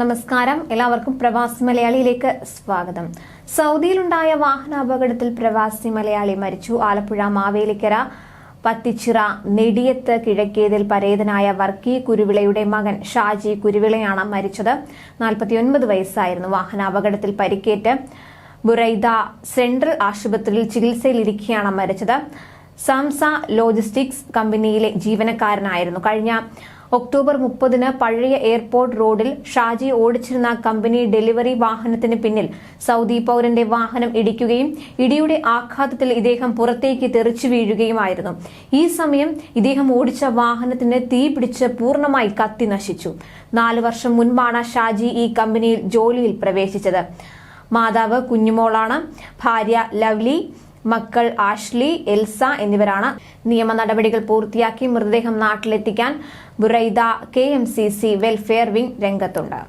നമസ്കാരം. എല്ലാവർക്കും പ്രവാസി മലയാളിയിലേക്ക് സ്വാഗതം. സൗദിയിലുണ്ടായ വാഹനാപകടത്തിൽ പ്രവാസി മലയാളി മരിച്ചു. ആലപ്പുഴ മാവേലിക്കര പത്തിച്ചിറ നെടിയത്ത് കിഴക്കേതിൽ പരേതനായ വർക്കി കുരുവിളയുടെ മകൻ ഷാജി കുരുവിളയാണ് മരിച്ചത്. നാൽപ്പത്തിയൊൻപത് വയസ്സായിരുന്നു. വാഹനാപകടത്തിൽ പരിക്കേറ്റ് ബുറൈദ സെൻട്രൽ ആശുപത്രിയിൽ ചികിത്സയിലിരിക്കെയാണ് മരിച്ചത്. സാംസ ലോജിസ്റ്റിക്സ് കമ്പനിയിലെ ജീവനക്കാരനായിരുന്നു. കഴിഞ്ഞ ഒക്ടോബർ മുപ്പതിന് പഴയ എയർപോർട്ട് റോഡിൽ ഷാജി ഓടിച്ചിരുന്ന കമ്പനി ഡെലിവറി വാഹനത്തിന് പിന്നിൽ സൗദി പൌരന്റെ വാഹനം ഇടിക്കുകയും ഇടിയുടെ ആഘാതത്തിൽ ഇദ്ദേഹം പുറത്തേക്ക് തെറിച്ചു വീഴുകയുമായിരുന്നു. ഈ സമയം ഇദ്ദേഹം ഓടിച്ച വാഹനത്തിന് തീ പിടിച്ച് പൂർണമായി കത്തി നശിച്ചു. നാല് വർഷം മുൻപാണ് ഷാജി ഈ കമ്പനിയിൽ ജോലിയിൽ പ്രവേശിച്ചത്. മാതാവ് കുഞ്ഞുമോളാണ്. ഭാര്യ ലവ്ലി മക്കൾ ആഷ്ലി എൽസ എന്നിവരാണ് നിയമ നടപടികൾ പൂർത്തിയാക്കി മൃതദേഹം നാട്ടിലെത്തിക്കാൻ Buraidah K M C C welfare wing രംഗത്തുണ്ട്.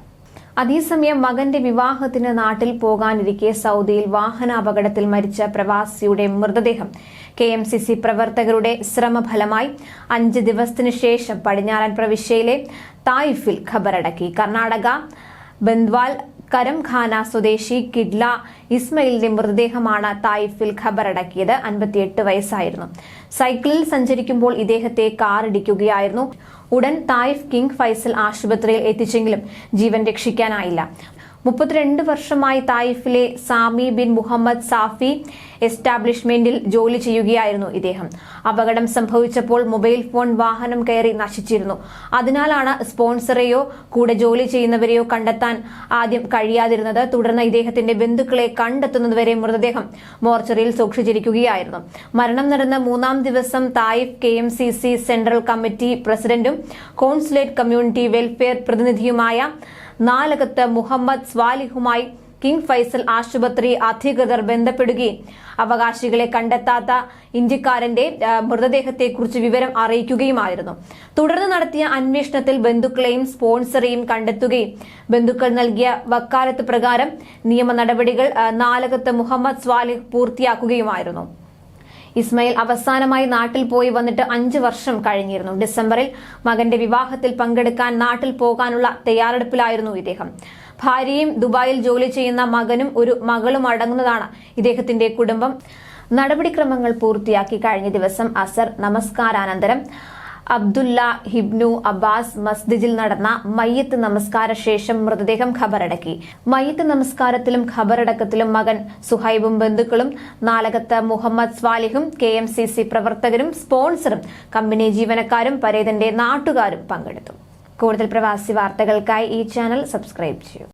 അതേസമയം മകന്റെ വിവാഹത്തിന് നാട്ടിൽ പോകാനിരിക്കെ സൗദിയിൽ വാഹനാപകടത്തിൽ മരിച്ച പ്രവാസിയുടെ മൃതദേഹം കെ എം സി സി പ്രവർത്തകരുടെ ശ്രമഫലമായി അഞ്ച് ദിവസത്തിനു ശേഷം പടിഞ്ഞാറൻ പ്രവിശ്യയിലെ തായിഫിൽ ഖബറടക്കി. കർണാടക ബന്ദ്വാൽ കരംഖാന സ്വദേശി കിഡ്ല ഇസ്മയിലിന്റെ മൃതദേഹമാണ് തായിഫിൽ ഖബറടക്കിയത്. അൻപത്തിയെട്ട് വയസ്സായിരുന്നു. സൈക്കിളിൽ സഞ്ചരിക്കുമ്പോൾ ഇദ്ദേഹത്തെ കാറിടിക്കുകയായിരുന്നു. ഉടൻ തായിഫ് കിങ് ഫൈസൽ ആശുപത്രിയിൽ എത്തിച്ചെങ്കിലും ജീവൻ രക്ഷിക്കാനായില്ല. മുപ്പത്തിരണ്ട് വർഷമായി തായിഫിലെ സാമി ബിൻ മുഹമ്മദ് സാഫി എസ്റ്റാബ്ലിഷ്മെന്റിൽ ജോലി ചെയ്യുകയായിരുന്നു ഇദ്ദേഹം. അപകടം സംഭവിച്ചപ്പോൾ മൊബൈൽ ഫോൺ വാഹനം കയറി നശിച്ചിരുന്നു. അതിനാലാണ് സ്പോൺസറെയോ കൂടെ ജോലി ചെയ്യുന്നവരെയോ കണ്ടെത്താൻ ആദ്യം കഴിയാതിരുന്നത്. തുടർന്ന് ഇദ്ദേഹത്തിന്റെ ബന്ധുക്കളെ കണ്ടെത്തുന്നതുവരെ മൃതദേഹം മോർച്ചറിയിൽ സൂക്ഷിച്ചിരിക്കുകയായിരുന്നു. മരണം നടന്ന മൂന്നാം ദിവസം Taif K M C C central committee പ്രസിഡന്റും കോൺസുലേറ്റ് കമ്മ്യൂണിറ്റി വെൽഫെയർ പ്രതിനിധിയുമായ നാലകത്ത് മുഹമ്മദ് സ്വാലിഹുമായി കിങ് ഫൈസൽ ആശുപത്രി അധികൃതർ ബന്ധപ്പെടുകയും അവകാശികളെ കണ്ടെത്താത്ത ഇന്ത്യക്കാരന്റെ മൃതദേഹത്തെക്കുറിച്ച് വിവരം അറിയിക്കുകയുമായിരുന്നു. തുടർന്ന് നടത്തിയ അന്വേഷണത്തിൽ ബന്ധുക്കളെയും സ്പോൺസറെയും കണ്ടെത്തുകയും ബന്ധുക്കൾ നൽകിയ വക്കാലത്ത് പ്രകാരം നിയമ നടപടികൾ നാലകത്ത് മുഹമ്മദ് സ്വാലിഹ് പൂർത്തിയാക്കുകയുമായിരുന്നു. ഇസ്മയിൽ അവസാനമായി നാട്ടിൽ പോയി വന്നിട്ട് അഞ്ച് വർഷം കഴിഞ്ഞിരുന്നു. ഡിസംബറിൽ മകന്റെ വിവാഹത്തിൽ പങ്കെടുക്കാൻ നാട്ടിൽ പോകാനുള്ള തയ്യാറെടുപ്പിലായിരുന്നു ഇദ്ദേഹം. ഭാര്യയും ദുബായിൽ ജോലി ചെയ്യുന്ന മകനും ഒരു മകളും അടങ്ങുന്നതാണ് ഇദ്ദേഹത്തിന്റെ കുടുംബം. നടപടിക്രമങ്ങൾ പൂർത്തിയാക്കി കഴിഞ്ഞ ദിവസം അസർ നമസ്കാരാനന്തരം അബ്ദുല്ല ഹിബ്നു അബ്ബാസ് മസ്ജിദിൽ നടന്ന മയ്യത്ത് നമസ്കാര ശേഷം മൃതദേഹം ഖബറടക്കി. മയ്യത്ത് നമസ്കാരത്തിലും ഖബറടക്കത്തിലും മകൻ സുഹൈബും ബന്ധുക്കളും നാലകത്ത് മുഹമ്മദ് സ്വാലിഹും കെ എം സി സി പ്രവർത്തകരും സ്പോൺസറും കമ്പനി ജീവനക്കാരും പരേതന്റെ നാട്ടുകാരും പങ്കെടുത്തു. കൂടുതൽ പ്രവാസി വാർത്തകൾക്കായി ഈ ചാനൽ സബ്സ്ക്രൈബ് ചെയ്യൂ.